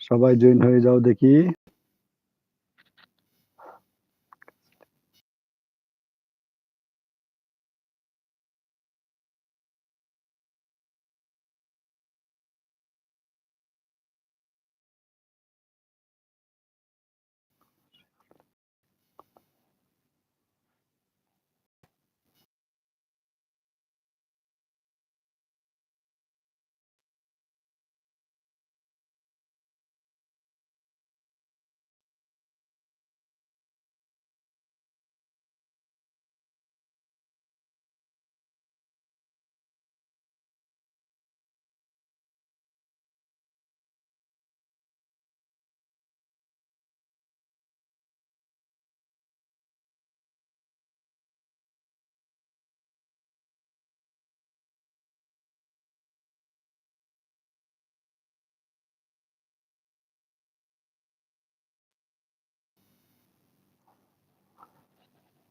সবাই জয়েন হয়ে যাও দেখি।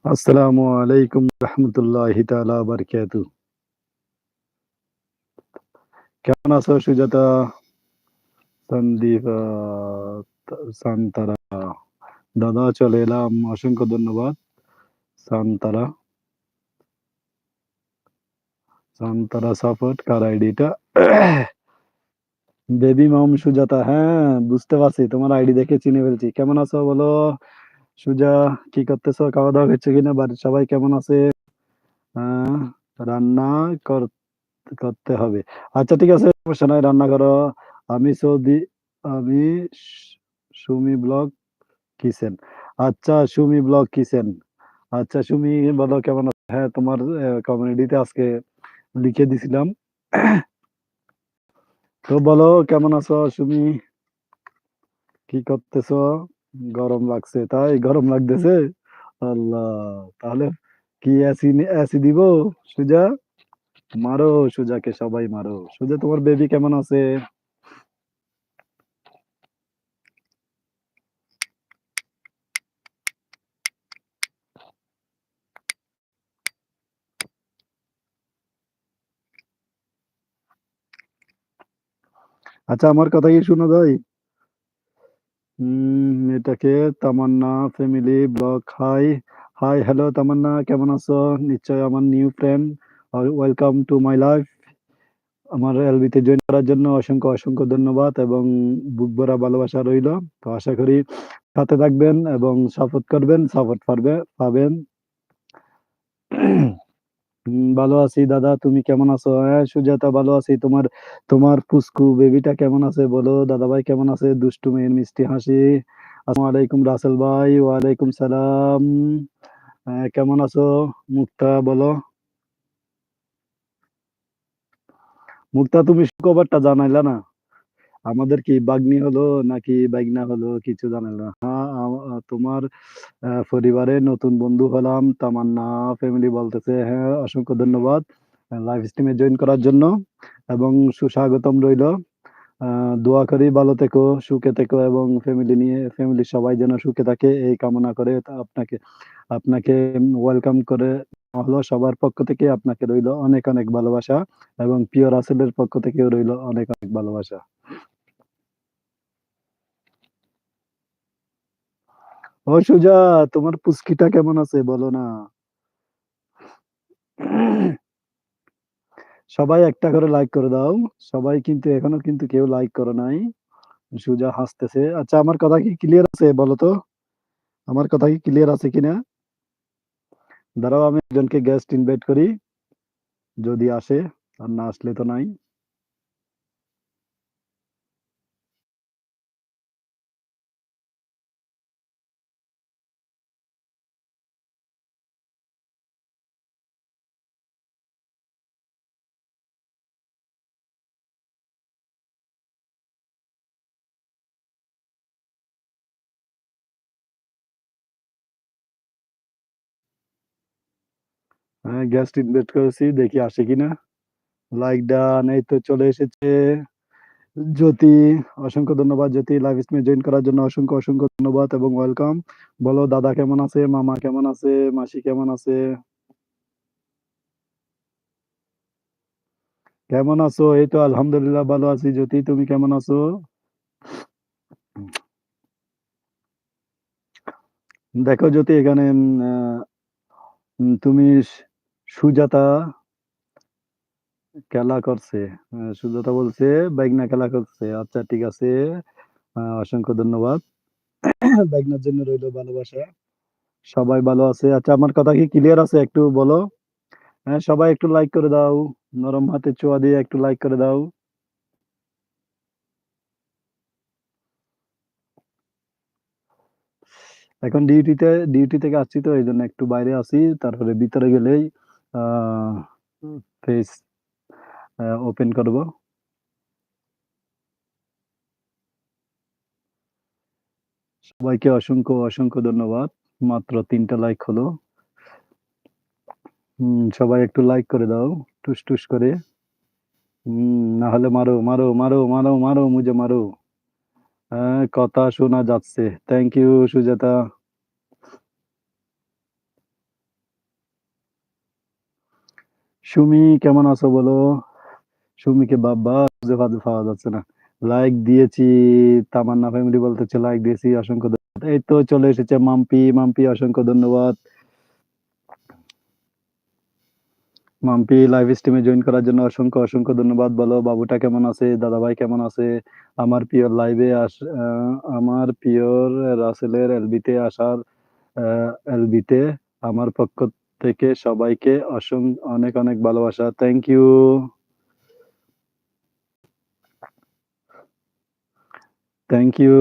আসসালামু আলাইকুম রহমতুল্লাহি তাআলা বারকাতু কেমন আছো সুজাতা? সন্দীপ, সান্তারা। দাদা, চলে এলাম। অসংখ্য ধন্যবাদ। সান্তারা। সান্তারা সাপোর্ট, কার আইডিটা? বেবি মম সুজাতা হ্যাঁ বুঝতে পারছি। তোমার আইডি দেখে চিনে ফেলছি। কেমন আছো বলো? সুজা, কি করতেছো? খাওয়া দাওয়া হচ্ছে কিনা? বাড়ির সবাই কেমন আছে? রান্না করতে হবে। আচ্ছা ঠিক আছে, সমস্যা নাই, রান্না করো। আমি সৌদি, আমি সুমি ব্লগ কিচেন। আচ্ছা সুমি ব্লগ কিচেন। আচ্ছা সুমি বলো, কেমন আছো? হ্যাঁ তোমার কমিউনিটিতে আজকে লিখে দিছিলাম। তো বলো, কেমন আছো সুমি? কি করতেছো? গরম লাগছে, তাই গরম লাগতেছে? আল্লাহ, তাহলে কি অ্যাসি অ্যাসি দিব? সুজা? মারো, সুজাকে সবাই মারো। সুজা, তোমার বেবি কেমন আছে? আচ্ছা আমার কথা কি শোনা যায় হুম এটাকে Tamanna family blog hi hi hello Tamanna, কেমন আছো? নিশ্চয় আমার new friend welcome to my life আমার এলবিতে জয়েন করার জন্য অসংখ্য অসংখ্য ধন্যবাদ এবং বুক ভরা ভালোবাসা রইল। তো আশা করি সাথে থাকবেন এবং সাপোর্ট করবেন সাপোর্ট পারবে, পাবেন। ভালো আছি দাদা, তুমি কেমন আছো? হ্যাঁ সুজাতা ভালো আছি। তোমার তোমার পুস্কু বেবিটা কেমন আছে বলো? দাদা ভাই কেমন আছে? দুষ্টু মেয়ের মিষ্টি হাসি। আসসালামু আলাইকুম রাসেল ভাই, ওয়ালাইকুম সালাম। কেমন আছো? মুক্তা বলো। মুক্তা, তুমি সুখবরটা জানাইলা না? আমাদের কি বাগ্নি হলো নাকি বাইগনা হলো? কিছু জানাইলা হ্যাঁ তোমার পরিবারে নতুন বন্ধু হলাম। তামান্না ফ্যামিলি বলতেছে হ্যাঁ অসংখ্য ধন্যবাদ লাইভ স্ট্রিমে জয়েন করার জন্য এবং সুস্বাগতম রইল। দোয়া করি, ভালো থেকো, সুখে থেকো এবং ফ্যামিলি নিয়ে ফ্যামিলি সবাই যেন সুখে থাকে, এই কামনা করে আপনাকে আপনাকে ওয়েলকাম করে হলো। সবার পক্ষ থেকে আপনাকে রইল অনেক অনেক ভালোবাসা এবং পিওর আসেলের পক্ষ থেকেও রইল অনেক অনেক ভালোবাসা। ও সুজা, তোমার পুস্কিটা কেমন আছে বলো না? সবাই একটা করে লাইক করে দাও। সবাই কিন্তু এখনও কিন্তু কেউ লাইক করে নাই। সুজা হাসতেছে। আচ্ছা আমার কথা কি ক্লিয়ার আছে বলো তো? আমার কথা কি ক্লিয়ার আছে কিনা? দাঁড়াও, আমি একজনকে গেস্ট ইনভাইট করি। যদি আসে, আর না আসলে তো নাই। হ্যাঁ গেস্ট ইনভাইট করেছি, দেখি আসে কিনা লাইক ডান এই তো চলে এসেছে জ্যোতি, অসংখ্য ধন্যবাদ জ্যোতি লাইভ স্ট্রিমে জয়েন করার জন্য অসংখ্য অসংখ্য ধন্যবাদ এবং ওয়েলকাম বলো, দাদা কেমন আছে মামা কেমন আছে মাসি কেমন আছে কেমন আছো? এই তো আলহামদুলিল্লাহ ভালো আছি। জ্যোতি, তুমি কেমন আছো? দেখো জ্যোতি, এখানে তুমি সুজাতা খেলা করছে। সুজাতা বলছে বাইগনা খেলা করছে। আচ্ছা ঠিক আছে। অসংখ্য ধন্যবাদ। বাইগনার জন্য রইল ভালোবাসা। সবাই ভালো আছে। আচ্ছা আমার কথা কি ক্লিয়ার আছে? একটু বলো। হ্যাঁ, সবাই একটু লাইক করে দাও। নরম হাতের ছোঁয়া দিয়ে একটু লাইক করে দাও। এখন ডিউটিতে ডিউটি থেকে আসছি তো এই জন্য একটু বাইরে আছি। তারপরে ভিতরে গেলেই আ ওপেন করব। সবাইকে অসংখ্য, অসংখ্য ধন্যবাদ। মাত্র ৩ টা লাইক হলো। সবাই একটু লাইক করে দাও। টুস, টুস করে। হুম, না হলে মারো, মারো, মারো, মারো, মারো, মুঝে মারো। হ্যাঁ, কথা শোনা যাচ্ছে। Thank you Sujata. সুমি কেমন আছো বলো? সুমিকে খুঁজে পাওয়া যাচ্ছে না। লাইক দিয়েছি। তামান্না ফ্যামিলি বলতেছে লাইক দিয়েছি। অসংখ্য ধন্যবাদ। এই তো চলে এসেছে মাম্পি। মাম্পি অসংখ্য ধন্যবাদ। মাম্পি লাইভ স্ট্রিমে জয়েন করার জন্য অসংখ্য, অসংখ্য ধন্যবাদ। বলো বাবুটা কেমন আছে? দাদা ভাই কেমন আছে? আমার প্রিয় লাইভে আস আমার প্রিয়র রাসেলের এলবিতে আসার এলবিতে আমার পক্ষ থেকে সবাইকে অনেক, অনেক ভালোবাসা। Thank you. Thank you.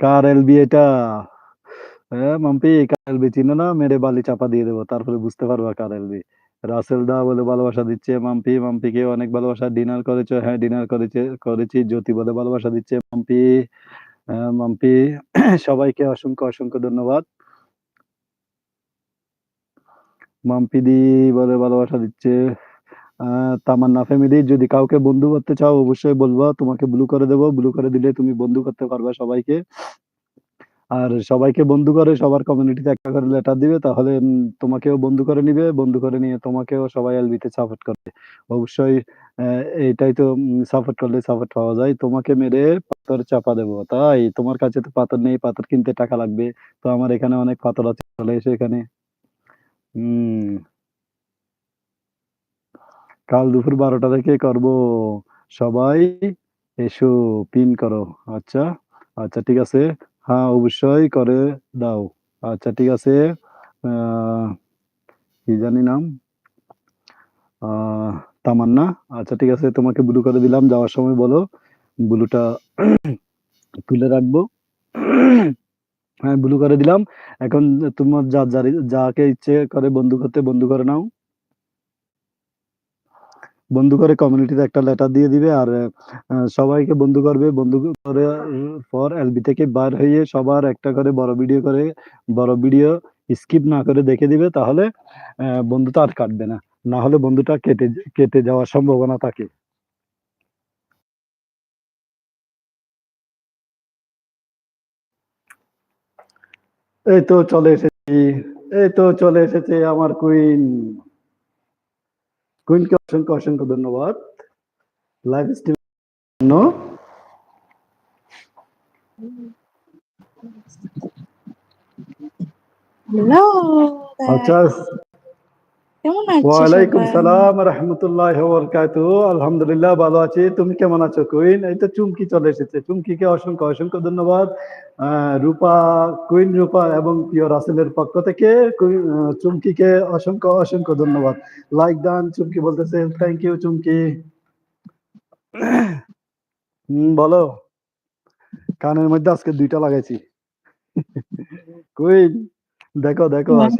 Car LB এটা? হ্যাঁ, মাম্পি কার এলবি চিনো না? মেরে বালি চাপা দিয়ে দেব। তারপরে বুঝতে পারবা কার এলবি। রাসেল দা বলে ভালোবাসা দিচ্ছে। মাম্পি, মাম্পিকে অনেক ভালোবাসা। ডিনার করেছ? হ্যাঁ, ডিনার করেছে করেছি। জ্যোতি বলে ভালোবাসা দিচ্ছে। মাম্পি, মাম্পি সবাইকে অসংখ্য, অসংখ্য ধন্যবাদ। মাম্পি দি বলে ভালোবাসা দিচ্ছে। তামান্না ফ্যামিলি যদি কাউকে বন্ধু করতে চাও অবশ্যই বলব তোমাকে ব্লু করে দেবো ব্লু করে দিলে তুমি বন্ধু করতে পারবে সবাইকে। আর সবাইকে বন্ধু করে সবার কমিউনিটিতে একটা করে লেটার দিবে তাহলে তোমাকেও বন্ধু করে নিবে। বন্ধু করে নিয়ে তোমাকেও সবাই এলবিতে সাপোর্ট করবে। অবশ্যই এটাই তো সাপোর্ট করলে সাপোর্ট পাওয়া যায়। তোমাকে মেরে পাথর চাপা দেবো তাই? তোমার কাছে তো পাথর নেই। পাথর কিনতে টাকা লাগবে। তো আমার এখানে অনেক পাথর আছে। চলে এসে এখানে। কাল দুপুর বারোটা থেকে করব। সবাই এসো পিন করো। আচ্ছা, আচ্ছা ঠিক আছে। হ্যাঁ, অবশ্যই করে দাও। আচ্ছা ঠিক আছে। কি জানি নাম? তামান্না। আচ্ছা ঠিক আছে। তোমাকে ব্লু করে দিলাম। যাওয়ার সময় বলো। ব্লুটা তুলে রাখব। হ্যাঁ, ব্লু করে দিলাম। এখন তোমার যা যাকে ইচ্ছে করে বন্ধু করতে বন্ধু করে নাও। বন্ধু করে কমিউনিটিতে একটা লেটার দিয়ে দিবে। আর সবাইকে বন্ধু করবে। বন্ধু করে, পর এলবি থেকে বার হয়ে সবার একটা করে বড় ভিডিও করে, বড় ভিডিও স্কিপ না করে দেখে দিবে। তাহলে অ্যা বন্ধুটা আর কাটবে না। না হলে বন্ধুটা কেটে কেটে যাওয়ার সম্ভাবনা থাকে। এই তো চলে এসেছি। এই তো চলে এসেছে আমার কুইন। কুইনকে অসংখ্য, অসংখ্য ধন্যবাদ। লাইভ স্ট্রিম জন্য। হ্যালো আচ্ছা। কেমন আছো ওয়ালাইকুম সালাম রাহমাতুল্লাহি ওয়া বারাকাতুহু। আলহামদুলিল্লাহ ভালো আছি। তুমি কেমন আছো কুইন? এই তো চুমকি চলে এসেছে। চুমকিকে অসংখ্য, অসংখ্য ধন্যবাদ। রূপা, কুইন রূপা এবং প্রিয় রাসেলের পক্ষ থেকে চুমকিকে অসংখ্য, অসংখ্য ধন্যবাদ। লাইক ডান চুমকি বলতেছে থ্যাংক ইউ চুমকি। হুম, বলো। কানের মধ্যে আজকে দুইটা লাগাইছি। কুইন দেখো, দেখো হুম।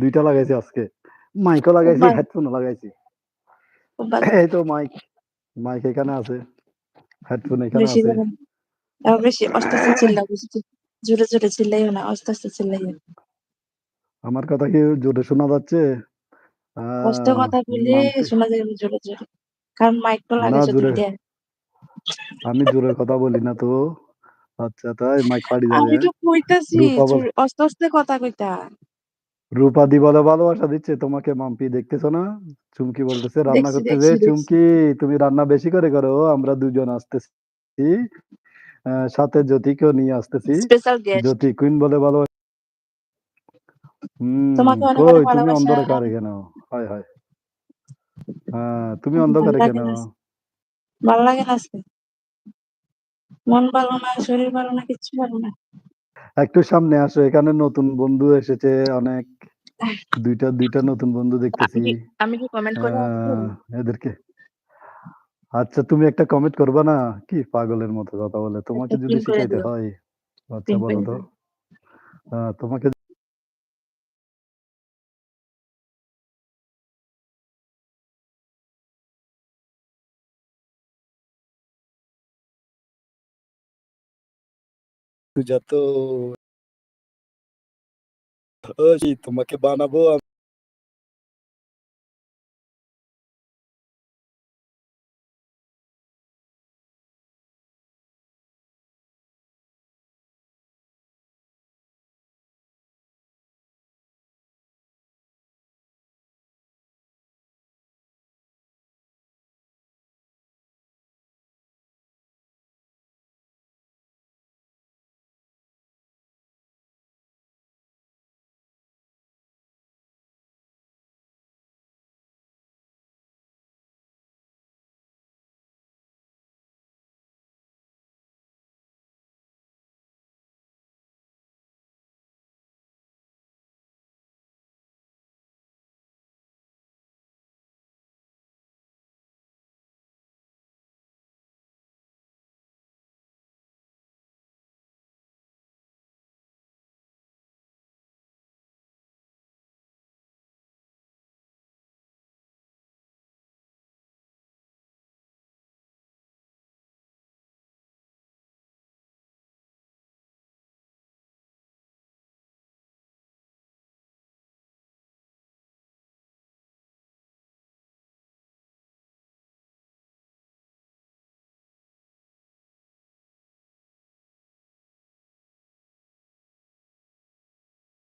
দুইটা ২ লাগাইছি আজকে। মাইকও লাগাইছি, হেডফোনও লাগাইছি। এই তো মাইক। মাইক এখানে আছে। হেডফোন এখানে আছে। বেশি আস্তে, আস্তে চিল্লাও জোরে, জোরে চিল্লাইও না। আস্তে, আস্তে চিল্লাইও। আমার কথা কি জোরে শোনা যাচ্ছে? আ কষ্টে কথা শোনা যাবে জোরে, জোরে। কারণ মাইক তো না লাগাইছো জোরে ২ টা। আমি জোরে কথা বলি না তো। আচ্ছা তাই মাইক ফাটি যাবে, আমি? তো কইতাছি আস্তে, আস্তে কথা কইতা। রূপাদি বলে ভালোবাসা দিচ্ছে তোমাকে মাম্পি দেখতেছো না? চুমকি বলতেছে রান্না করতে দেখছি। "চুমকি তুমি রান্না বেশি করে করো, আমরা দুজন আসতেছি। সাথে জ্যোতিকেও নিয়ে আসতেছি।" জ্যোতি কুইন বলে ভালো হুম, অনেক তুমি অন্ধকারে কেন? হায়, হায়। হ্যাঁ, তুমি অন্ধকারে কেন? ভালো লাগে না। মন ভালো না, শরীর ভালো না, কিচ্ছু ভালো না। একটু সামনে আসো। এখানে নতুন বন্ধু এসেছে অনেক। দুইটা দুইটা নতুন বন্ধু দেখতেছি। আমি কি কমেন্ট করব এদেরকে আচ্ছা তুমি একটা কমেন্ট করবে না? কি পাগলের মতো কথা বলে। তোমাকে যদি শিখাইতে হয় আচ্ছা বলো তো। তোমাকে পূজা তো ওই তোমাকে বানাবো আমি।